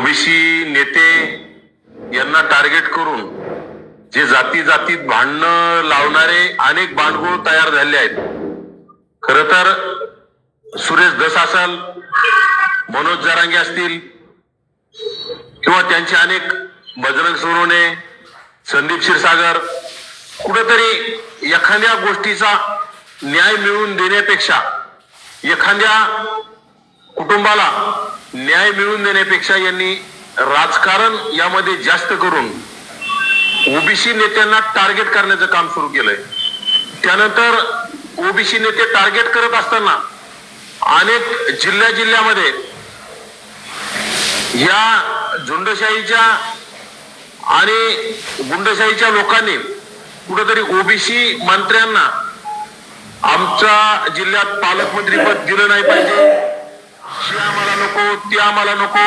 OBC नेते यांना target करून जे जाती जातीत भांडणं लावणारे अनेक बांडगुळ तयार झाले आहेत. खर तर सुरेश दस असाल मनोज जरांगे असतील किंवा त्यांचे अनेक बजरंग सोनवणे संदीप क्षीरसागर कुठेतरी एखाद्या गोष्टीचा न्याय मिळवून देण्यापेक्षा एखाद्या कुटुंबाला न्याय मिळवून देण्यापेक्षा यांनी राजकारण यामध्ये जास्त करून ओबीसी नेत्यांना टार्गेट करण्याचं काम सुरू केलंय. त्यानंतर ओबीसी नेते टार्गेट करत असताना अनेक जिल्ह्या जिल्ह्यामध्ये या झुंडशाहीच्या आणि गुंडशाहीच्या लोकांनी कुठेतरी ओबीसी मंत्र्यांना आमच्या जिल्ह्यात पालकमंत्री पद दिलं नाही पाहिजे. नको ती आम्हाला नको.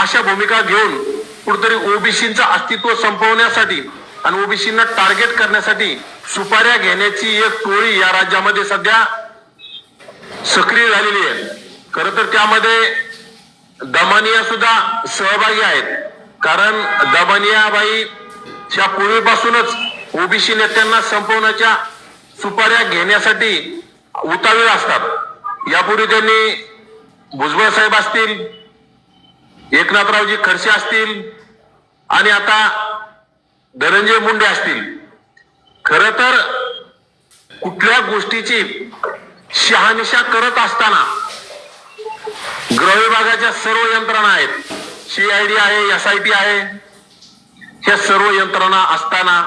अशा भूमिका घेऊन कुठेतरी ओबीसीचं अस्तित्व संपवण्यासाठी आणि ओबीसींना टार्गेट करण्यासाठी सुपाऱ्या घेण्याची एक टोळी या राज्यामध्ये सध्या सक्रिय झालेली आहे. खर तर त्यामध्ये दमानिया सुद्धा सहभागी आहेत. कारण दमानियाबाई च्या पूर्वीपासूनच ओबीसी नेत्यांना संपवण्याच्या सुपाऱ्या घेण्यासाठी उतावीळ असतात. यापूर्वी त्यांनी भुजबळ साहेब असतील एकनाथरावजी खडसे असतील आणि आता धनंजय मुंडे असतील. खर तर कुठल्या गोष्टीची शहानिशा करत असताना ग्रह विभागाच्या सर्व यंत्रणा आहेत. सीआयडी आहे एस आय टी आहे. ह्या सर्व यंत्रणा असताना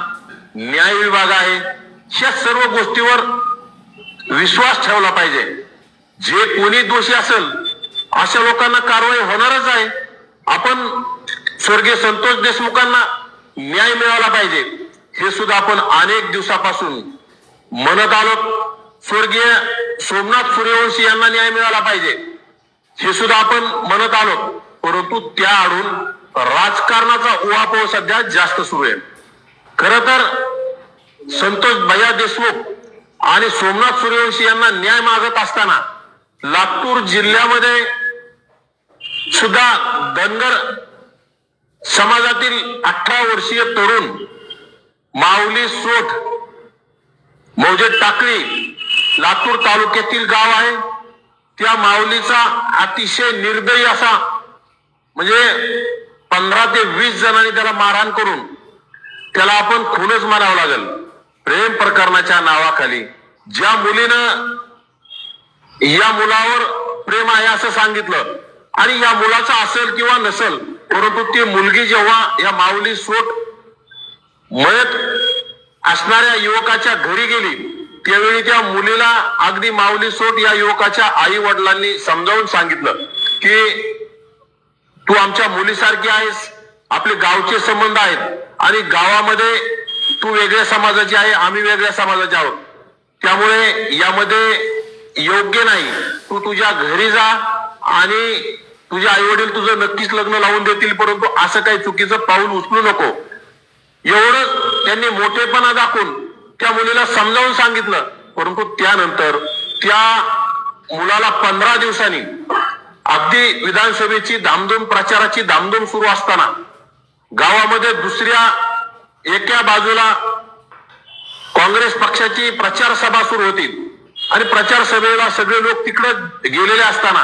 न्याय विभाग आहे. ह्या सर्व गोष्टीवर विश्वास ठेवला पाहिजे. जे कोणी दोषी असेल अशा लोकांना कारवाई होणारच आहे. आपण स्वर्गीय संतोष देशमुखांना न्याय मिळाला पाहिजे. हे सुद्धा आपण अनेक दिवसापासून म्हणत आलो स्वर्गीय सोमनाथ सूर्यवंशी यांना न्याय मिळाला पाहिजे. हे सुद्धा आपण म्हणत आलो परंतु त्या आडून राजकारणाचा उहापोह सध्या जास्त सुरू आहे. खर तर संतोष भैया देशमुख आणि सोमनाथ सूर्यवंशी यांना न्याय मागत असताना लातूर जिल्ह्यामध्ये सुद्धा धनगर समाजातील अठरा वर्षीय तरुण माऊली सोठ मौजे टाकळी लातूर तालुक्यातील गाव आहे. त्या माऊलीचा अतिशय निर्दयी असा म्हणजे पंधरा ते वीस जणांनी त्याला मारहाण करून त्याला आपण खूनच मारावं लागेल. प्रेम प्रकरणाच्या नावाखाली. ज्या मुलीनं या मुलावर प्रेम आहे असं सांगितलं आणि या मुलाचा असेल किंवा नसेल परंतु ती मुलगी जेव्हा या माऊली सोट मयत असणाऱ्या युवकाच्या घरी गेली त्यावेळी त्या मुलीला अगदी माऊली सोट या युवकाच्या आई वडिलांनी समजावून सांगितलं की तू आमच्या मुलीसारखी आहेस आपले गावचे संबंध आहेत आणि गावामध्ये तू वेगळ्या समाजाची आहे आम्ही वेगळ्या समाजाचे आहोत. त्यामुळे यामध्ये योग्य नाही. तू तुझ्या घरी जा आणि तुझे आई वडील तुझं नक्कीच लग्न लावून देतील परंतु असं काही चुकीचं पाऊल उचलू नको. एवढंच त्यांनी मोठेपणा दाखवून त्या मुलीला समजावून सांगितलं. परंतु त्यानंतर त्या मुलाला पंधरा दिवसांनी अगदी विधानसभेची धामधूम प्रचाराची धामधूम सुरू असताना गावामध्ये दुसऱ्या एका बाजूला काँग्रेस पक्षाची प्रचार सभा सुरू होती. आणि प्रचार सभेला सगळे लोक तिकडे गेलेले असताना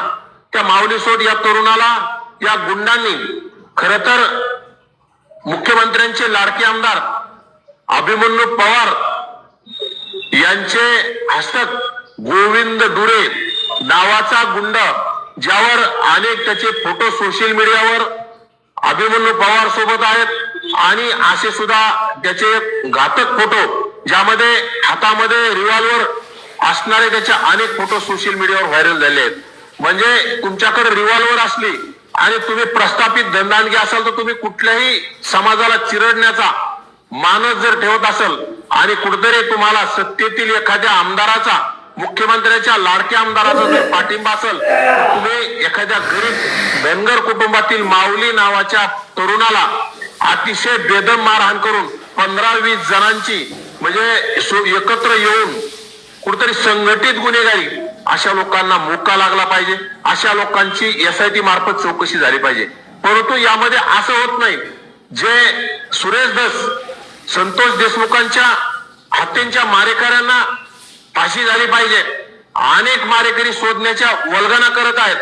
त्या माऊली सोड या तरुणाला या गुंडांनी खर तर मुख्यमंत्र्यांचे लाडके आमदार अभिमन्यू पवार यांचे हस्तक गोविंद डुरे नावाचा गुंड ज्यावर अनेक त्याचे फोटो सोशल मीडियावर अभिमन्यू पवार सोबत आहेत आणि असे सुद्धा त्याचे घातक फोटो ज्यामध्ये हातामध्ये रिव्हॉल्वर असणारे त्याचे अनेक फोटो सोशल मीडियावर व्हायरल झाले आहेत. म्हणजे तुमच्याकडे रिव्हॉल्वर असली आणि तुम्ही प्रस्थापित धंदानगी असाल तर तुम्ही कुठल्याही समाजाला चिरडण्याचा मानस जर ठेवत असेल आणि कुठेतरी तुम्हाला सत्तेतील एखाद्या आमदाराचा मुख्यमंत्र्याच्या लाडक्या आमदाराचा जर पाठिंबा असेल तर तुम्ही एखाद्या गरीब धनगर कुटुंबातील माऊली नावाच्या तरुणाला अतिशय बेदम मारहाण करून पंधरा वीस जणांची म्हणजे सो- एकत्र येऊन कुठेतरी संघटित गुन्हेगारी अशा लोकांना मोका लागला पाहिजे. अशा लोकांची एस आय टी मार्फत चौकशी झाली पाहिजे. परंतु यामध्ये असं होत नाही. जे सुरेश दस संतोष देशमुखांच्या हत्येच्या मारेकऱ्यांना फाशी झाली पाहिजे. अनेक मारेकरी शोधण्याच्या वल्गना करत आहेत.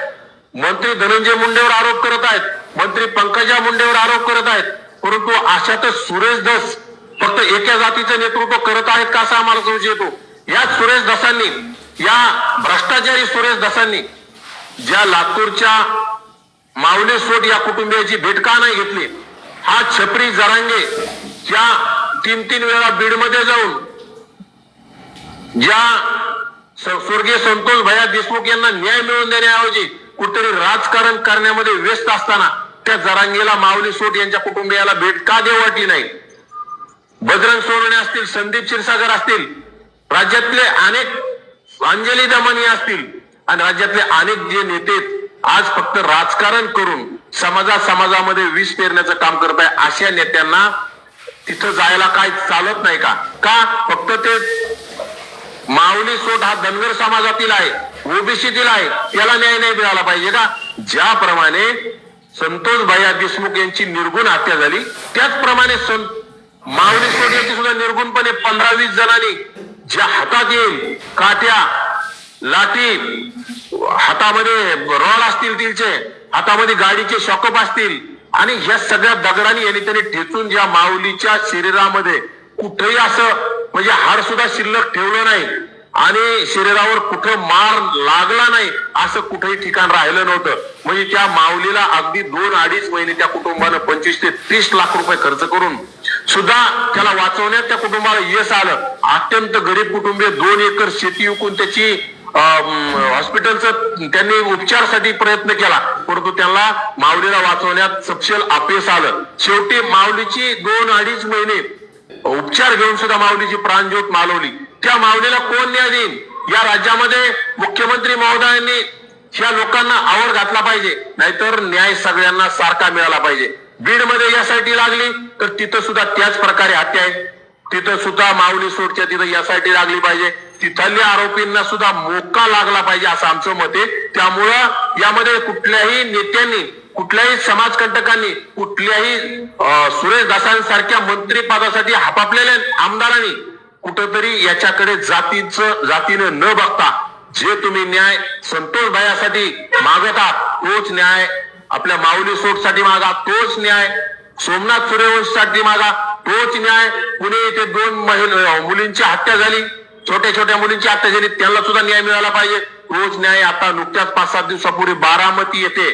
मंत्री धनंजय मुंडेवर आरोप करत आहेत. मंत्री पंकजा मुंडेवर आरोप करत आहेत. परंतु अशातच सुरेश दस फक्त एका जातीचं नेतृत्व करत आहेत का असा आम्हाला समज येतो. याच सुरेश दसांनी या भ्रष्टाचारी सुरेश दसांनी ज्या लातूरच्या माऊली सोट या कुटुंबियाची भेट का नाही घेतली हा छपरी जरांगे ज्या तीन तीन वेळा बीडमध्ये जाऊन ज्या स्वर्गीय संतोष भया देशमुख यांना न्याय मिळवून देण्याऐवजी कुठेतरी राजकारण करण्यामध्ये व्यस्त असताना त्या जरांगेला माऊली सोट यांच्या कुटुंबियाला भेट का देऊ वाटली नाही? बजरंग सोनवणे असतील संदीप क्षीरसागर असतील राज्यातले अनेक अंजली दमनी असतील. आणि राज्यातले अनेक जे नेते आज फक्त राजकारण करून समाजा समाजामध्ये विष पेरण्याचं काम करत आहे अशा नेत्यांना तिथं जायला काय चालत नाही का? का? फक्त ते माऊली सोट हा धनगर समाजातील आहे ओबीसीतील आहे त्याला न्याय नाही मिळाला पाहिजे का? ज्याप्रमाणे संतोष भैया देशमुख यांची निर्गुण हत्या झाली त्याचप्रमाणे सं माऊली सोट यांची सुद्धा निर्गुणपणे पंधरा वीस जणांनी ज्या हातात येईल काट्या लाठी हातामध्ये रॉड असतील तिचे हातामध्ये गाडीचे शॉकअप असतील आणि या सगळ्या दगडांनी यांनी त्यांनी ठेचून ज्या माऊलीच्या शरीरामध्ये कुठेही असं म्हणजे हाड सुद्धा शिल्लक ठेवलं नाही आणि शरीरावर कुठं मार लागला नाही असं कुठेही ठिकाण राहिलं नव्हतं. म्हणजे त्या माऊलीला अगदी दोन अडीच महिने त्या कुटुंबानं पंचवीस ते तीस लाख रुपये खर्च करून सुद्धा त्याला वाचवण्यात त्या कुटुंबाला यश आलं. अत्यंत गरीब कुटुंबीय दोन एकर शेती विकून त्याची अं, हॉस्पिटलचं त्यांनी उपचारासाठी प्रयत्न केला. परंतु त्यांना माऊलीला वाचवण्यात सपशेल अपयश आलं. शेवटी माऊलीची दोन अडीच महिने उपचार घेऊन सुद्धा माऊलीची प्राणज्योत मालवली. त्या माऊलीला कोण न्याय देईल या राज्यामध्ये मुख्यमंत्री महोदयांनी या लोकांना आवड घातला पाहिजे. नाहीतर न्याय सगळ्यांना सारखा मिळाला पाहिजे. बीडमध्ये यासाठी लागली तर तिथं सुद्धा त्याच प्रकारे हत्या आहे. तिथं सुद्धा माऊली सोडच्या तिथं यासाठी लागली पाहिजे. तिथल्या आरोपींना सुद्धा मोका लागला पाहिजे असं आमचं मत आहे. त्यामुळं यामध्ये कुठल्याही नेत्यांनी कुठल्याही समाजकंटकांनी कुठल्याही सुरेश दासांसारख्या मंत्री पदासाठी हापापलेल्या आमदारांनी कुठंतरी याच्याकडे जातीचं जातीनं न बघता जे तुम्ही न्याय संतोष भायासाठी मागत आहात तोच न्याय आपल्या माऊली सोटसाठी मागा तोच न्याय. सोमनाथ सूर्यवंशसाठी मागा तोच न्याय. पुणे येथे दोन मुलींची हत्या झाली. छोट्या छोट्या मुलींची हत्या झाली त्यांना सुद्धा न्याय मिळाला पाहिजे. तोच न्याय आता नुकत्याच पाच सात दिवसापूर्वी बारामती येथे.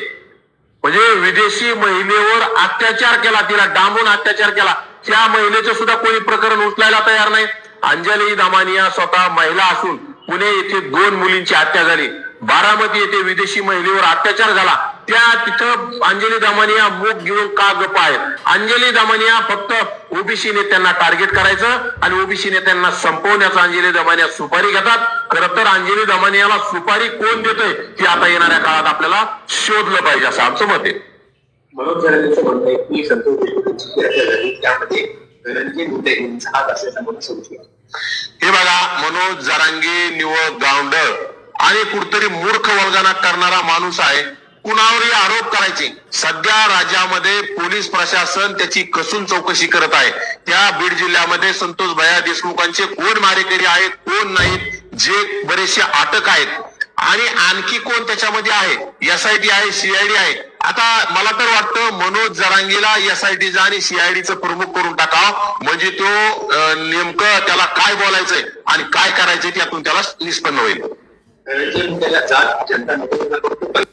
म्हणजे विदेशी महिलेवर अत्याचार केला तिला डांबून अत्याचार केला. त्या महिलेचं सुद्धा कोणी प्रकरण उचलायला तयार नाही. अंजली दामानिया स्वतः महिला असून पुणे येथे दोन मुलींची हत्या झाली. बारामती येथे विदेशी महिलेवर अत्याचार झाला. त्या तिथं अंजली दामानिया मूग घेऊन का गप आहेत? अंजली दामानिया फक्त ओबीसी नेत्यांना टार्गेट करायचं आणि ओबीसी नेत्यांना संपवण्याचा अंजली दमानिया सुपारी घेतात. खरं तर अंजली दमानियाला सुपारी कोण देतोय हे आता येणाऱ्या काळात आपल्याला शोधलं पाहिजे असं आमचं मत आहे. मनोज जरांगेचं म्हणणं आहे की संतोष देशमुखांची जी हत्या झाली त्यामध्ये धनंजय मुंडे यांचा हात असल्याचा म्हणून समजलं हे बघा मनोज जरांगे निवळ गावंडळ आणि कुठतरी मूर्ख वर्गाना करणारा माणूस आहे. कुणावरही आरोप करायचे. सध्या राज्यामध्ये पोलीस प्रशासन त्याची कसून चौकशी करत आहे. त्या बीड जिल्ह्यामध्ये संतोष भया देशमुखांचे कोण मारेकरी आहेत कोण नाहीत जे बरेचसे अटक आहेत. आणि आणखी कोण त्याच्यामध्ये आहे? एसआयटी आहे सीआयडी आहे. आता मला तर वाटतं मनोज जरांगीला एसआयटीचा आणि सीआयडीचं प्रमुख करून टाका म्हणजे तो नेमकं त्याला काय बोलायचंय आणि काय करायचंय त्यातून त्याला निष्पन्न होईल. जात जनता करतो पण